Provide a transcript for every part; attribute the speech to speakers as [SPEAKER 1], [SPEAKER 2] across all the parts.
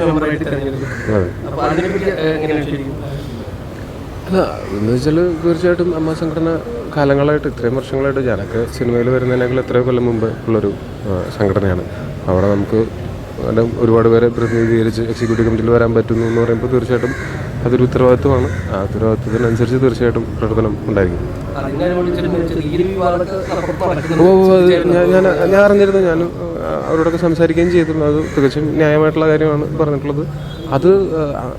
[SPEAKER 1] മെമ്പറായിട്ട് അപ്പോൾ അതിനെപ്പറ്റി ഏഹ്, എങ്ങനെയാണ് ശരിക്കും
[SPEAKER 2] അല്ല എന്ന് വെച്ചാൽ തീർച്ചയായിട്ടും അമ്മ സംഘടന കാലങ്ങളായിട്ട് ഇത്രയും വർഷങ്ങളായിട്ട് ഞാനൊക്കെ സിനിമയിൽ വരുന്നതിനേക്കാൾ എത്രയോ കൊല്ലം മുമ്പ് ഉള്ളൊരു സംഘടനയാണ്. അവിടെ നമുക്ക് ഒരുപാട് പേരെ പ്രതിനിധീകരിച്ച് എക്സിക്യൂട്ടീവ് കമ്മിറ്റിയിൽ വരാൻ പറ്റുന്നു എന്ന് പറയുമ്പോൾ തീർച്ചയായിട്ടും അതൊരു ഉത്തരവാദിത്വമാണ്. ആ ഉത്തരവാദിത്വത്തിനനുസരിച്ച് തീർച്ചയായിട്ടും പ്രവർത്തനം ഉണ്ടായിരിക്കും. ഞാൻ അറിഞ്ഞിരുന്നു. ഞാൻ അവരോടൊക്കെ സംസാരിക്കുകയും ചെയ്തിട്ടുള്ളത് അത് തികച്ചും ന്യായമായിട്ടുള്ള കാര്യമാണ് പറഞ്ഞിട്ടുള്ളത്. അത്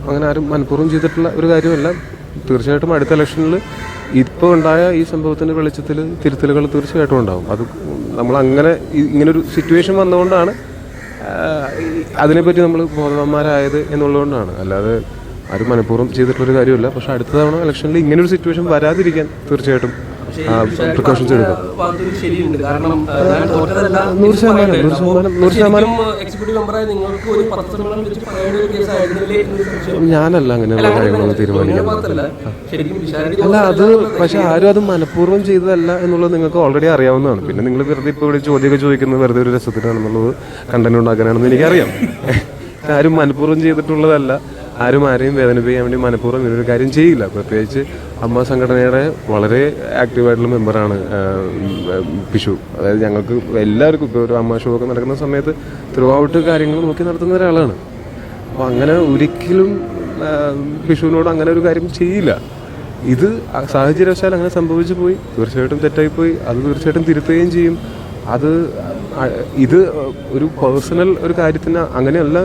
[SPEAKER 2] അങ്ങനെ ആരും മനഃപൂർവം ചെയ്തിട്ടുള്ള ഒരു കാര്യമല്ല. തീർച്ചയായിട്ടും അടുത്ത ഇലക്ഷനിൽ ഇപ്പോൾ ഉണ്ടായ ഈ സംഭവത്തിന്റെ വെളിച്ചത്തിൽ തിരുത്തലുകൾ തീർച്ചയായിട്ടും ഉണ്ടാവും. അത് നമ്മൾ അങ്ങനെ ഇങ്ങനൊരു സിറ്റുവേഷൻ വന്നുകൊണ്ടാണ് അതിനെപ്പറ്റി നമ്മൾ ബോധവാന്മാരായത് എന്നുള്ളതുകൊണ്ടാണ്. അല്ലാതെ ആരും മനഃപൂർവം ചെയ്തിട്ടുള്ളൊരു കാര്യമല്ല. പക്ഷേ അടുത്ത തവണ ഇലക്ഷനിൽ ഇങ്ങനൊരു സിറ്റുവേഷൻ വരാതിരിക്കാൻ തീർച്ചയായിട്ടും പ്രിക്കോഷൻസ് എടുക്കും. നൂറ് ശതമാനം നൂറ് ശതമാനം. നൂറ് ശതമാനം. ഞാനല്ല അങ്ങനെയുള്ള കാര്യങ്ങളൊന്നും തീരുമാനിക്കുന്നത് അല്ല അത് പക്ഷെ ആരും അത് മനഃപൂർവം ചെയ്തതല്ല എന്നുള്ളത് നിങ്ങൾക്ക് ഓൾറെഡി അറിയാവുന്നതാണ്. പിന്നെ നിങ്ങൾ വെറുതെ ഇപ്പോൾ ഇവിടെ ചോദ്യമൊക്കെ ചോദിക്കുന്നത് വെറുതെ ഒരു രസത്തിനാണെന്നുള്ളത് കണ്ടന്റ് ഉണ്ടാക്കാനാണെന്ന് എനിക്കറിയാം. ആരും മനഃപൂർവം ചെയ്തിട്ടുള്ളതല്ല. ആരും ആരെയും വേദനിപ്പിക്കാൻ വേണ്ടി മനഃപൂർവം ഇങ്ങനൊരു കാര്യം ചെയ്യില്ല. പ്രത്യേകിച്ച് അമ്മ സംഘടനയുടെ വളരെ ആക്റ്റീവായിട്ടുള്ള മെമ്പറാണ് പിഷു അതായത് ഞങ്ങൾക്ക് എല്ലാവർക്കും ഇപ്പോൾ ഒരു അമ്മ ഷോ ഒക്കെ നടക്കുന്ന സമയത്ത് ത്രൂ ഔട്ട് കാര്യങ്ങൾ നോക്കി നടത്തുന്ന ഒരാളാണ്. അപ്പോൾ അങ്ങനെ ഒരിക്കലും പിഷുവിനോട് അങ്ങനെ ഒരു കാര്യം ചെയ്യില്ല. ഇത് സാഹചര്യവശാൽ അങ്ങനെ സംഭവിച്ചു പോയി. തീർച്ചയായിട്ടും തെറ്റായിപ്പോയി. അത് തീർച്ചയായിട്ടും തിരുത്തുകയും ചെയ്യും. അത് ഇത് ഒരു പേഴ്സണൽ ഒരു കാര്യത്തിന് അങ്ങനെയല്ല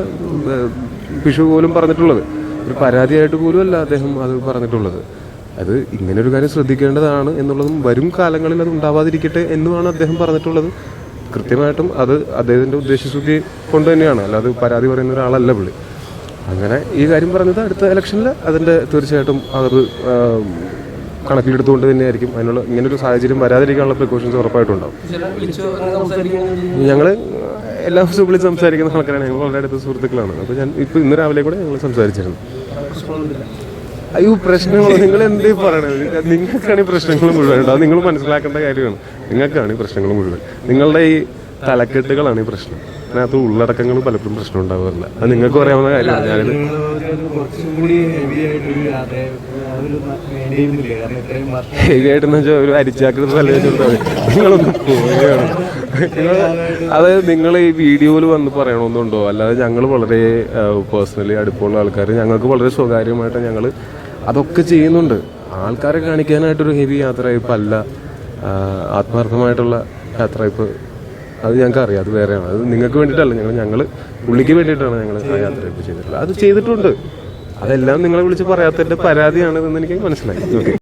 [SPEAKER 2] വിഷു പോലും പറഞ്ഞിട്ടുള്ളത്. ഒരു പരാതിയായിട്ട് പോലും അല്ല അദ്ദേഹം അത് പറഞ്ഞിട്ടുള്ളത്. അത് ഇങ്ങനെ ഒരു കാര്യം ശ്രദ്ധിക്കേണ്ടതാണ് എന്നുള്ളതും വരും കാലങ്ങളിൽ അത് ഉണ്ടാവാതിരിക്കട്ടെ എന്നുമാണ് അദ്ദേഹം പറഞ്ഞിട്ടുള്ളത്. കൃത്യമായിട്ടും അത് അദ്ദേഹത്തിന്റെ ഉദ്ദേശശുദ്ധി കൊണ്ട് തന്നെയാണ്. അല്ലാതെ പരാതി പറയുന്ന ഒരാളല്ല പുള്ളി. അങ്ങനെ ഈ കാര്യം പറഞ്ഞത് അടുത്ത ഇലക്ഷനിൽ അതിന്റെ തീർച്ചയായിട്ടും ആ, കണക്കിലെടുത്തുകൊണ്ട് തന്നെയായിരിക്കും അതിനുള്ള ഇങ്ങനൊരു സാഹചര്യം വരാതിരിക്കാനുള്ള പ്രിക്കോഷൻസ്
[SPEAKER 1] ഉറപ്പായിട്ടുണ്ടാവും.
[SPEAKER 2] ഞങ്ങൾ എല്ലാ ദിവസവും വിളിച്ച് സംസാരിക്കുന്ന ആൾക്കാരാണ്. ഞങ്ങൾ വളരെ അടുത്ത സുഹൃത്തുക്കളാണ്. അപ്പോൾ ഞാൻ ഇപ്പോൾ ഇന്ന് രാവിലെ കൂടെ ഞങ്ങൾ സംസാരിച്ചിരുന്നു. അയ്യോ പ്രശ്നങ്ങൾ നിങ്ങൾ എന്തേ പറയണത്? നിങ്ങൾക്കാണ് ഈ പ്രശ്നങ്ങൾ മുഴുവൻ ഉണ്ടാവും നിങ്ങൾ മനസ്സിലാക്കേണ്ട കാര്യമാണ്. നിങ്ങൾക്കാണ് ഈ പ്രശ്നങ്ങൾ മുഴുവൻ. നിങ്ങളുടെ ഈ തലക്കെട്ടുകളാണ് ഈ പ്രശ്നം. അതിനകത്ത് ഉള്ളടക്കങ്ങൾ പലപ്പോഴും പ്രശ്നം ഉണ്ടാവാറില്ല. അത് നിങ്ങൾക്ക് അറിയാവുന്ന കാര്യമാണ്. ഞാനിത്
[SPEAKER 3] ഹെവി
[SPEAKER 2] ആയിട്ടെന്ന് വെച്ചാൽ ഒരു അരിച്ചാക്കുന്ന തലവെച്ചിട്ട് നിങ്ങളൊന്ന് പോവുകയാണ്. അതായത് നിങ്ങൾ ഈ വീഡിയോയിൽ വന്ന് പറയണമെന്നുണ്ടോ? അല്ലാതെ ഞങ്ങൾ വളരെ പേഴ്സണലി അടുപ്പമുള്ള ആൾക്കാർ ഞങ്ങൾക്ക് വളരെ സ്വകാര്യമായിട്ട് ഞങ്ങൾ അതൊക്കെ ചെയ്യുന്നുണ്ട്. ആൾക്കാരെ കാണിക്കാനായിട്ടൊരു ഹെവി യാത്രയപ്പ് അല്ല ആത്മാർത്ഥമായിട്ടുള്ള ആത്മാർത്ഥമായിട്ടുള്ള യാത്രയപ്പ് അത് ഞങ്ങൾക്ക് അറിയാം അത് വേറെയാണ്. അത് നിങ്ങൾക്ക് വേണ്ടിയിട്ടല്ല ഞങ്ങൾ ഞങ്ങൾ പുള്ളിക്ക് വേണ്ടിയിട്ടാണ് ഞങ്ങൾ ആ യാത്രയപ്പ് ചെയ്തിട്ടുള്ളത്. അത് ചെയ്തിട്ടുണ്ട്. അതെല്ലാം നിങ്ങളെ വിളിച്ച് പറയാത്തതിന്റെ പരാതിയാണ് എന്ന് എനിക്ക് മനസ്സിലായി. ഓക്കെ